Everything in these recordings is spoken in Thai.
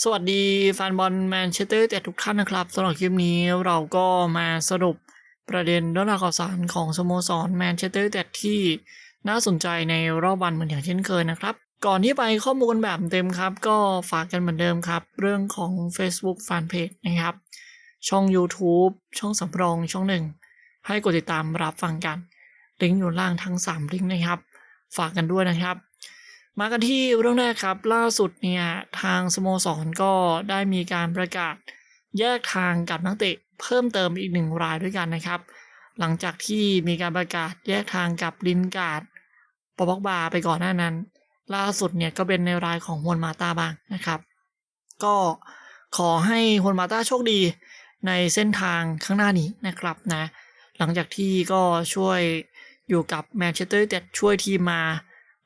สวัสดีแฟนบอลแมนเชสเตอร์แต่ทุกท่านนะครับสำหรับคลิปนี้เราก็มาสรุปประเด็นเรื่องราวข่าวสารของสโมสรแมนเชสเตอร์แต่ที่น่าสนใจในรอบวันเหมือนอย่างเช่นเคยนะครับ ก่อนที่ไปข้อมูลแบบเต็มครับ ก็ฝากกันเหมือนเดิมครับ เรื่องของ Facebook Fanpage นะครับ ช่อง YouTube ช่องสำรองช่องหนึ่งให้กดติดตามรับฟังกันลิงก์อยู่ล่างทั้ง 3 ลิงก์นะครับ ฝากกันด้วยนะครับ มากันที่เรื่องแรกครับ ล่าสุดเนี่ยทางสโมสรก็ได้มีการประกาศแยกทางกับนักเตะเพิ่มเติมอีกหนึ่งรายด้วยกันนะครับ หลังจากที่มีการประกาศแยกทางกับลินการ์ดปอบอกบาไปก่อนหน้านั้น ล่าสุดเนี่ยก็เป็นในรายของฮวนมาตาบ้างนะครับ ก็ขอให้ฮวนมาตาโชคดีในเส้นทางข้างหน้านี้นะครับนะ หลังจากที่ก็ช่วยอยู่กับแมนเชสเตอร์ยูไนเต็ดช่วยทีมมา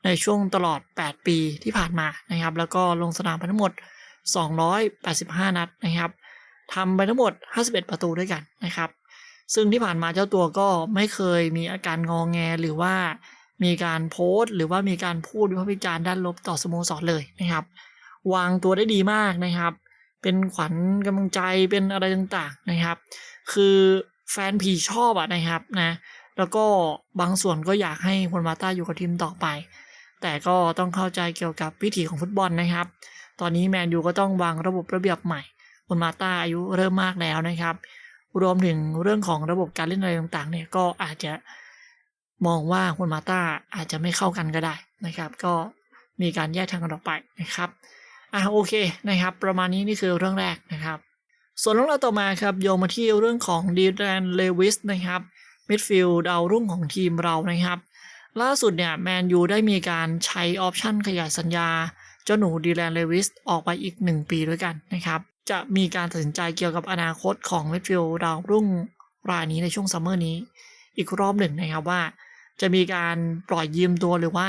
ในช่วงตลอด 8 ปีที่ผ่านมานะครับ แล้วก็ลงสนามไปทั้งหมด 285 นัดนะครับทำไปทั้งหมด 51 ประตูด้วยกันนะครับ ซึ่งที่ผ่านมาเจ้าตัวก็ไม่เคยมีอาการงองแงหรือว่ามีการโพสต์ หรือว่ามีการพูดวิพากษ์วิจารณ์ด้านลบต่อสโมสรเลยนะครับ วางตัวได้ดีมากนะครับ เป็นขวัญกำลังใจเป็นอะไรต่างๆนะครับ คือแฟนผีชอบอะนะครับนะแล้วก็บางส่วนก็อยากให้พลมาต้าอยู่กับทีมต่อไป แต่ก็ต้องเข้าใจเกี่ยวกับวิถีของฟุตบอลนะครับ ตอนนี้แมนยูก็ต้องวางระบบระเบียบใหม่พลมาตาอายุเริ่มมากแล้วนะครับ รวมถึงเรื่องของระบบการเล่นอะไรต่างๆ เนี่ยก็อาจจะมองว่าพลมาตาอาจจะไม่เข้ากันก็ได้นะครับ ก็มีการแยกทางกันออกไปนะครับอะโอเคนะครับ ประมาณนี้นี่คือเรื่องแรกนะครับ ส่วนเรื่องราวต่อมาครับโยงมาที่เรื่องของดีแรนเลวิสนะครับมิดฟิลด์ดาวรุ่งของทีมเรานะครับ ล่าสุดเนี่ยแมนยูได้มีการใช้ออปชั่นขยายสัญญา เจ้าหนูดีแลนเลวิสออกไปอีก 1 ปีด้วยกันนะครับ จะมีการตัดสินใจเกี่ยวกับอนาคตของมิดฟิลด์ดาวรุ่งรายนี้ในช่วงซัมเมอร์นี้ อีกรอบหนึ่งนะครับว่า จะมีการปล่อยยืมตัวหรือว่า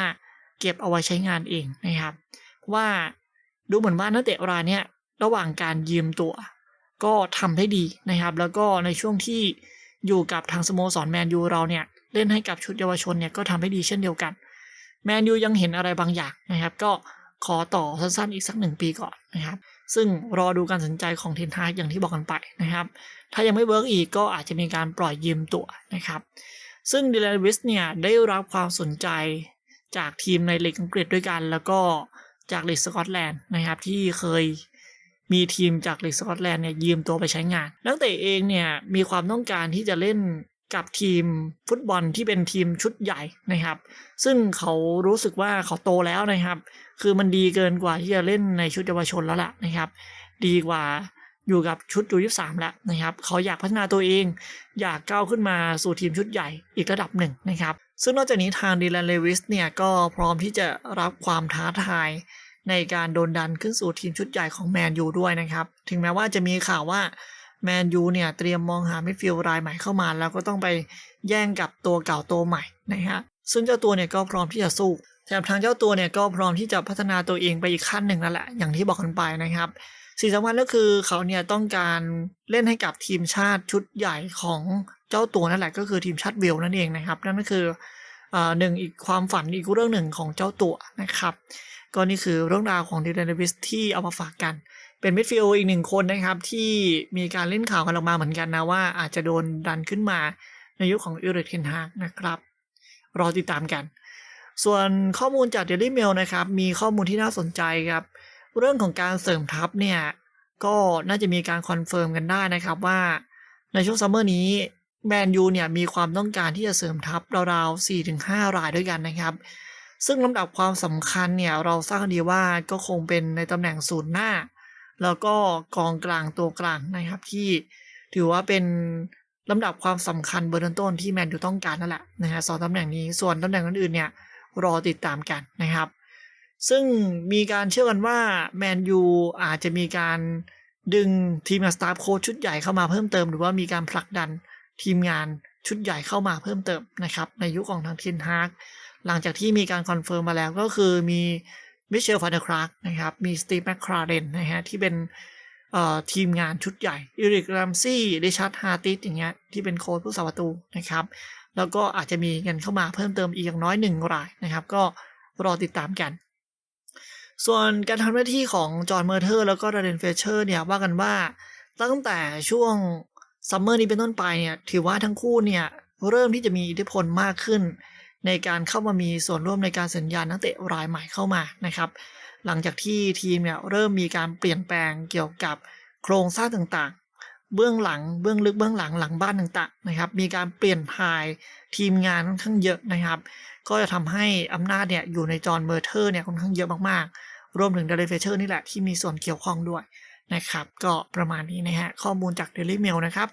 เก็บเอาไว้ใช้งานเองนะครับ ว่าดูเหมือนว่านักเตะรายเนี้ยระหว่างการยืมตัว ก็ทำได้ดีนะครับ แล้วก็ในช่วงที่อยู่กับทางสโมสรแมนยูเราเนี่ย เล่นให้กับชุดเยาวชนเนี่ยก็ทำได้ดีเช่นเดียวกัน แมนยูยังเห็นอะไรบางอย่างนะครับ ก็ขอต่อสั้นๆอีกสักหนึ่งปีก่อนนะครับ ซึ่งรอดูการตัดสินใจของเทนฮากอย่างที่บอกกันไปนะครับ ถ้ายังไม่เวิร์กอีกก็อาจจะมีการปล่อยยืมตัวนะครับ ซึ่งดิแลนวิสเนี่ยได้รับความสนใจจากทีมในลีกอังกฤษด้วยกัน แล้วก็จากลีกสกอตแลนด์นะครับที่เคยมีทีมจากลีกสกอตแลนด์เนี่ยยืมตัวไปใช้งาน นักเตะเองเนี่ยมีความต้องการที่จะเล่น กับทีมฟุตบอลที่เป็นทีมชุดใหญ่นะครับ ซึ่งเขารู้สึกว่าเขาโตแล้วนะครับ คือมันดีเกินกว่าที่จะเล่นในชุดเยาวชนแล้วล่ะนะครับ ดีกว่าอยู่กับชุดยูยี่สามแล้วนะครับ เขาอยากพัฒนาตัวเอง อยากก้าวขึ้นมาสู่ทีมชุดใหญ่อีกระดับหนึ่งนะครับ ซึ่งนอกจากนี้ทางดีแลนเลวิสเนี่ยก็พร้อมที่จะรับความท้าทายในการโดนดันขึ้นสู่ทีมชุดใหญ่ของแมนยูด้วยนะครับ ถึงแม้ว่าจะมีข่าวว่า แมนยูเนี่ยเตรียมมองหามิดฟิลด์รายใหม่เข้ามา แล้วก็ต้องไปแย่งกับตัวเก่าตัวใหม่นะฮะซึ่งเจ้าตัวเนี่ยก็พร้อมที่จะสู้แถมทางเจ้าตัวเนี่ยก็พร้อมที่จะพัฒนาตัวเองไปอีกขั้นหนึ่งแล้วแหละอย่างที่บอกกันไปนะครับสิ่งสำคัญก็คือเขาเนี่ยต้องการเล่นให้กับทีมชาติชุดใหญ่ของเจ้าตัวนั่นแหละก็คือทีมชาติเวลนั่นเองนะครับนั่นก็คือหนึ่งอีกความฝันอีกเรื่องหนึ่งของเจ้าตัวนะครับก็นี่คือเรื่องราวของเดีแลนวิสที่เอามาฝากกัน เป็นมิดฟิลด์อีกหนึ่งคนนะครับ ที่มีการเล่นข่าวกันออกมาเหมือนกันนะว่าอาจจะโดนดันขึ้นมาในยุคขของอิริเทนฮากนะครับ รอติดตามกัน ส่วนข้อมูลจากเดลี่เมลนะครับ มีข้อมูลที่น่าสนใจครับ เรื่องของการเสริมทัพเนี่ย ก็น่าจะมีการคอนเฟิร์มกันได้นะครับว่าในช่วงซัมเมอร์นี้แมนยูเนี่ยมีความต้องการที่จะเสริมทัพราวๆ4-5 รายด้วยกันนะครับ ซึ่งลำดับความสำคัญเนี่ยเราทราบดีว่าก็คงเป็นในตำแหน่งศูนย์หน้า แล้วก็กองกลางตัวกลางนะครับ ที่ถือว่าเป็นลำดับความสำคัญเบอร์ต้นที่แมนยูต้องการนั่นแหละนะฮะสองตำแหน่งนี้ส่วนตำแหน่งอื่นๆเนี่ยรอติดตามกันนะครับ ซึ่งมีการเชื่อกันว่าแมนยูอาจจะมีการดึงทีมงานสตาฟโค้ชชุดใหญ่เข้ามาเพิ่มเติม หรือว่ามีการผลักดันทีมงานชุดใหญ่เข้ามาเพิ่มเติมนะครับในยุคของทางเทนฮากหลังจากที่มีการคอนเฟิร์มมาแล้วก็คือมี มิเชลฟานเดอร์คลาร์กนะครับ มีสตีฟแมคคราเรนนะฮะ ที่เป็นทีมงานชุดใหญ่อิริกรัมซี่ดิชาร์ดฮาร์ติสอย่างเงี้ยที่เป็นโค้ชผู้สาประตูนะครับ แล้วก็อาจจะมีเงินเข้ามาเพิ่มเติมอีกอย่างน้อยหนึ่งรายนะครับ ก็รอติดตามกัน ส่วนการทำหน้าที่ของจอห์นเมอร์เทอร์แล้วก็ดาเรนเฟเชอร์เนี่ยว่ากันว่าตั้งแต่ช่วงซัมเมอร์นี้เป็นต้นไปเนี่ยถือว่าทั้งคู่เนี่ยเริ่มที่จะมีอิทธิพลมากขึ้น ในการเข้ามามีส่วนร่วมในการสัญญานักเตะรายใหม่เข้ามานะครับ หลังจากที่ทีมเนี่ยเริ่มมีการเปลี่ยนแปลงเกี่ยวกับโครงสร้างต่างๆ เบื้องหลังเบื้องลึกเบื้องหลังหลังบ้านต่างๆนะครับ มีการเปลี่ยนถ่ายทีมงานค่อนข้างเยอะนะครับ ก็จะทำให้อำนาจเนี่ยอยู่ในจอห์นเมอร์เทอร์เนี่ยค่อนข้างเยอะมากๆ รวมถึงเดลิเฟเชอร์นี่แหละที่มีส่วนเกี่ยวข้องด้วยนะครับ ก็ประมาณนี้นะฮะข้อมูลจาก Daily Mail นะครับ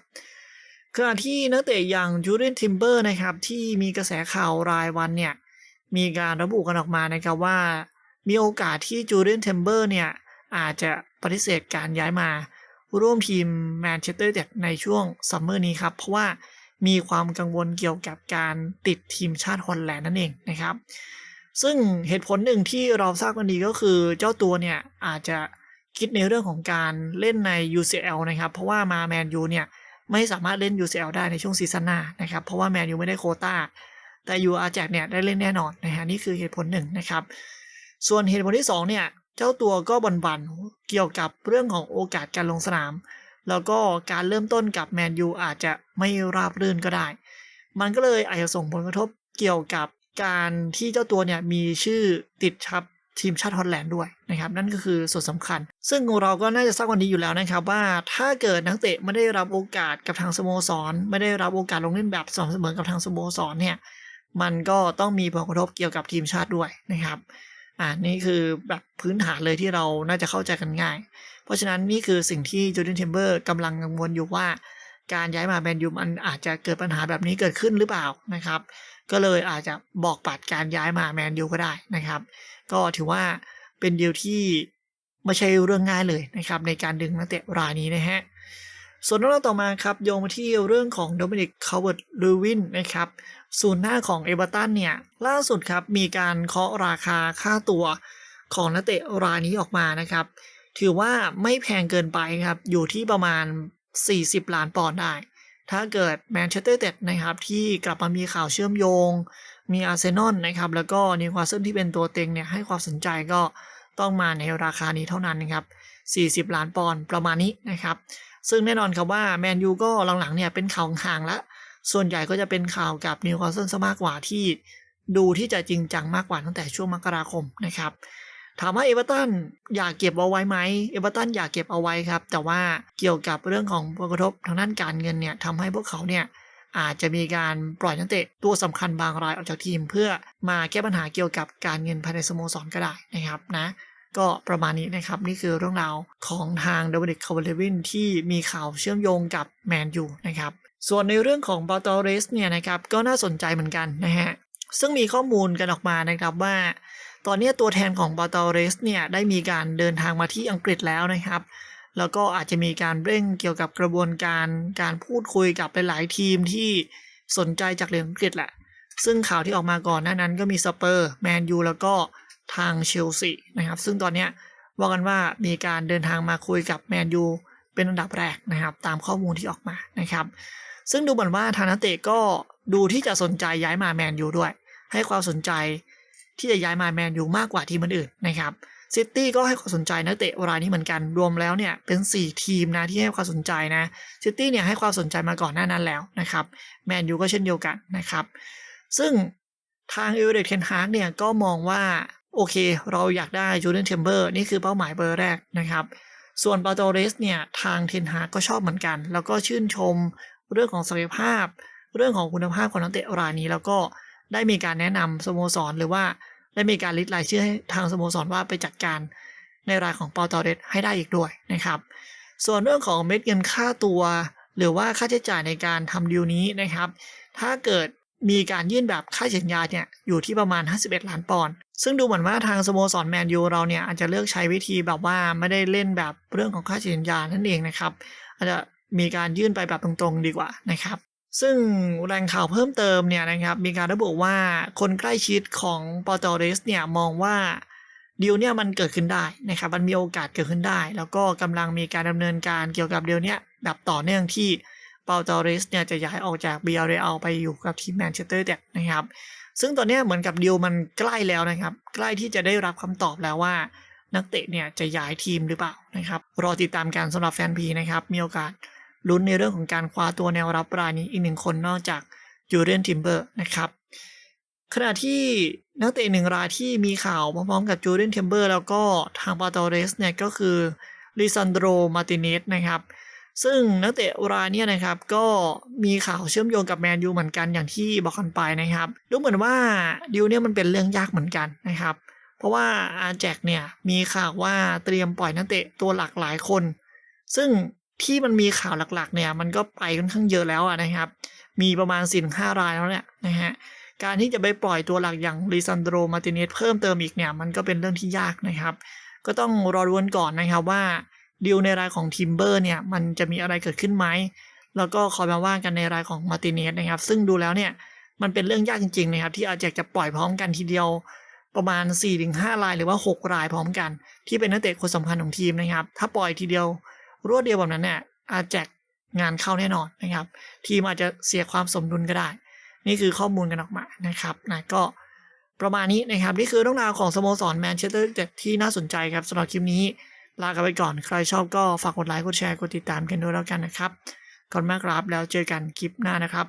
ขณะที่นักเตะอย่างจูเลียนทิมเบอร์นะครับที่มีกระแสข่าวรายวันเนี่ยมีการระบุกันออกมานะครับว่า มีโอกาสที่จูเลียนเทมเบอร์เนี่ยอาจจะปฏิเสธการย้ายมา ร่วมทีมแมนเชสเตอร์เด็ดในช่วงซัมเมอร์นี้ครับเพราะว่ามีความกังวลเกี่ยวกับการติดทีมชาติฮอลแลนด์นั่นเองนะครับ ซึ่งเหตุผลหนึ่งที่เราทราบกันดีก็คือเจ้าตัวเนี่ยอาจจะคิดในเรื่องของการเล่นใน UCL นะครับ เพราะว่ามาแมนยูเนี่ย ไม่สามารถเล่น UCL ได้ในช่วงซีซั่นหน้านะครับ เพราะว่าแมนยูไม่ได้โคต้า แต่ยูอาแจกเนี่ยได้เล่นแน่นอนนะฮะนี่คือเหตุผลหนึ่งนะครับ ส่วนเหตุผลที่2เนี่ยเจ้าตัวก็บันบันเกี่ยวกับเรื่องของโอกาสการลงสนาม แล้วก็การเริ่มต้นกับแมนยูอาจจะไม่ราบรื่นก็ได้ มันก็เลยอาจจะส่งผลกระทบเกี่ยวกับการที่เจ้าตัวเนี่ยมีชื่อติดชับ ทีมชาติฮอลแลนด์ด้วยนะครับนั่นก็คือส่วนสำคัญ ซึ่งเราก็น่าจะทราบวันนี้อยู่แล้วนะครับว่าถ้าเกิดนักเตะไม่ได้รับโอกาสกับทางสโมสร ไม่ได้รับโอกาสลงเล่นแบบสม่ำเสมอกับทางสโมสรเนี่ยมันก็ต้องมีผลกระทบเกี่ยวกับทีมชาติด้วยนะครับอ่านี่คือแบบพื้นฐานเลยที่เราน่าจะเข้าใจกันง่าย เพราะฉะนั้นนี่คือสิ่งที่จูเดนเทมเบอร์กำลังกังวลอยู่ว่า การย้ายมาแมนยูมันอาจจะเกิดปัญหาแบบนี้เกิดขึ้นหรือเปล่านะครับ ก็เลยอาจจะบอกปัดการย้ายมาแมนยูก็ได้นะครับ ก็ถือว่าเป็นเดีลที่ไม่ใช่เรื่องง่ายเลยนะครับ ในการดึงนักเตะรายนี้นะฮะส่วนเรื่องต่อมาครับโยงมาที่เรื่องของโดมินิกคาร์เวิร์ดลูวินนะครับศูนย์หน้าของเอเวอร์ตันเนี่ย ล่าสุดครับมีการเคาะราคาค่าตัวของนักเตะรายนี้ออกมานะครับ ถือว่าไม่แพงเกินไปครับ อยู่ที่ประมาณ 40 ล้านปอนด์ได้ ถ้าเกิดแมนเชสเตอร์เต็ดนะครับที่กลับมามีข่าวเชื่อมโยง มีอาร์เซนอลนะครับแล้วก็นิวคาสเซิลที่เป็นตัวเต็งเนี่ยให้ความสนใจก็ต้องมาในราคานี้เท่านั้นนะครับ 40 ล้านปอนด์ประมาณนี้นะครับ ซึ่งแน่นอนครับว่าแมนยูก็หลังๆเนี่ยเป็นข่าวห่างล้วส่วนใหญ่ก็จะเป็นข่าวกับนิวคาสเซิลซะมากกว่าที่ดูที่จะจริงจังมากกว่าตั้งแต่ช่วงมกราคมนะครับ ถามว่าเอเวอร์ตันอยากเก็บเอาไว้ไหมเอเวอร์ตันอยากเก็บเอาไว้ครับ แต่ว่าเกี่ยวกับเรื่องของผลกระทบทางด้านการเงินเนี่ยทำให้พวกเขาเนี่ยอาจจะมีการปล่อยนักเตะตัวสำคัญบางรายออกจากทีม เพื่อมาแก้ปัญหาเกี่ยวกับการเงินภายในสโมสรก็ได้นะครับนะก็ประมาณนี้นะครับ นี่คือเรื่องราวของทางเดวิดคาร์เวลวินที่มีข่าวเชื่อมโยงกับแมนยูนะครับส่วนในเรื่องของบาตอเรสเนี่ยนะครับก็น่าสนใจเหมือนกันนะฮะซึ่งมีข้อมูลกันออกมานะครับว่า ตอนนี้ตัวแทนของบาตอเรสเนี่ยได้มีการเดินทางมาที่อังกฤษแล้วนะครับ แล้วก็อาจจะมีการเร่งเกี่ยวกับกระบวนการการพูดคุยกับหลายๆทีมที่สนใจจากเหรื่องอังกฤษแหละ ซึ่งข่าวที่ออกมาก่อนหน้านั้นก็มีสเปอร์แมนยูแล้วก็ทางเชลซีนะครับ ซึ่งตอนนี้ว่ากันว่ามีการเดินทางมาคุยกับแมนยูเป็นอันดับแรกนะครับ ตามข้อมูลที่ออกมานะครับ ซึ่งดูเหมือนว่าทางนักเตะก็ดูที่จะสนใจย้ายมาแมนยูด้วย ให้ความสนใจ ที่จะย้ายมาแมนยูมากกว่าทีมอื่นๆนะครับซิตี้ก็ให้ความสนใจนักเตะรายนี้เหมือนกันรวมแล้วเนี่ยเป็น 4 ทีมนะที่ให้ความสนใจนะซิตี้เนี่ยให้ความสนใจมาก่อนหน้านั้นแล้วนะครับแมนยูก็เช่นเดียวกันนะครับ ซึ่งทางเอเวอเรสเทนฮากเนี่ยก็มองว่า โอเค เราอยากได้จูเลียนเทมเบอร์นี่คือเป้าหมายเบอร์แรกนะครับ ส่วนปาโตเรสเนี่ยทางเทนฮากก็ชอบเหมือนกัน แล้วก็ชื่นชมเรื่องของศักยภาพ เรื่องของคุณภาพของนักเตะรายนี้แล้วก็ ได้มีการแนะนำสโมสรหรือว่าได้มีการลิสต์รายชื่อให้ทางสโมสรว่าไปจัดการในรายของปาโตเรสให้ได้อีกด้วยนะครับ ส่วนเรื่องของเม็ดเงินค่าตัว หรือว่าค่าใช้จ่ายในการทำดีลนี้นะครับ ถ้าเกิดมีการยื่นแบบค่าสัญญาเนี่ยอยู่ที่ประมาณ 51 ล้านปอนด์ซึ่งดูเหมือนว่าทางสโมสรแมนยูเราเนี่ยอาจจะเลือกใช้วิธีแบบว่าไม่ได้เล่นแบบเรื่องของค่าสัญญานั่นเองนะครับอาจจะมีการยื่นไปแบบตรงๆดีกว่านะครับ ซึ่งแหล่งข่าวเพิ่มเติมเนี่ยนะครับมีการระบุว่าคนใกล้ชิดของปอตอเรสเนี่ยมองว่าดีลเนี่ยมันเกิดขึ้นได้นะครับมันมีโอกาสเกิดขึ้นได้ แล้วก็กำลังมีการดำเนินการเกี่ยวกับดีลเนี่ยแบบต่อเนื่องที่ปาจอริสเนี่ยจะย้ายออกจากเบียร์เรอัลไปอยู่กับทีมแมนเชสเตอร์เด็ดนะครับ ซึ่งตอนนี้เหมือนกับดีลมันใกล้แล้วนะครับ ใกล้ที่จะได้รับคำตอบแล้วว่านักเตะเนี่ยจะย้ายทีมหรือเปล่านะครับ รอติดตามการสำหรับแฟนพีนะครับ มีโอกาส ลุ้นในเรื่องของการคว้าตัวแนวรับรายนี้อีกหนึ่งคนนอกจากยูเรนทิมเบอร์นะครับขณะที่นักเตะหนึ่งรายที่มีข่าวพร้อมๆกับจูเรนเทมเบอร์แล้วก็ทางปาตอเรสเนี่ยก็คือลิซันโดรมาติเนสนะครับซึ่งนักเตะรายเนี่ยนะครับก็มีข่าวเชื่อมโยงกับแมนยูเหมือนกันอย่างที่บอกกันไปนะครับดูเหมือนว่าดิวเนี่ยมันเป็นเรื่องยากเหมือนกันนะครับเพราะว่าอาแจกเนี่ยมีข่าวว่าเตรียมปล่อยนักเตะตัวหลักหลายคน ซึ่ง ที่มันมีข่าวหลักๆเนี่ยมันก็ไปค่อนข้างเยอะแล้วนะครับ มีประมาณ4ี่ห้ารายแล้วเนี่ยนะฮะการที่จะไปปล่อยตัวหลักอย่างลิซันโดรมาติเนสเพิ่มเติมอีกเนี่ยมันก็เป็นเรื่องที่ยากนะครับ ก็ต้องรอรุนก่อนนะครับว่าดีลในรายของทิมเบอร์เนี่ยมันจะมีอะไรเกิดขึ้นไหมแล้วก็คอยมาว่ากันในรายของมาติเนสนะครับ ซึ่งดูแล้วเนี่ยมันเป็นเรื่องยากจริงๆนะครับ ที่อาจจะปล่อยพร้อมกันทีเดียวประมาณ 4-5 รายหรือว่า 6 รายพร้อมกัน ที่เป็นนักเตะคนสำคัญของทีมนะครับ ถ้าปล่อยทีเดียว รวดเดียวแบบนั้นเนี่ยอาจจะงานเข้าแน่นอนนะครับ ทีมอาจจะเสียความสมดุลก็ได้ นี่คือข้อมูลกันออกมานะครับนะก็ประมาณนี้นะครับ นี่คือเรื่องราวของสโมสรแมนเชสเตอร์เต็ดที่น่าสนใจครับสำหรับคลิปนี้ ลากันไปก่อนใครชอบก็ฝากกดไลค์กดแชร์กดติดตามกันด้วยแล้วกันนะครับก่อนมากครับแล้วเจอกันคลิปหน้านะครับ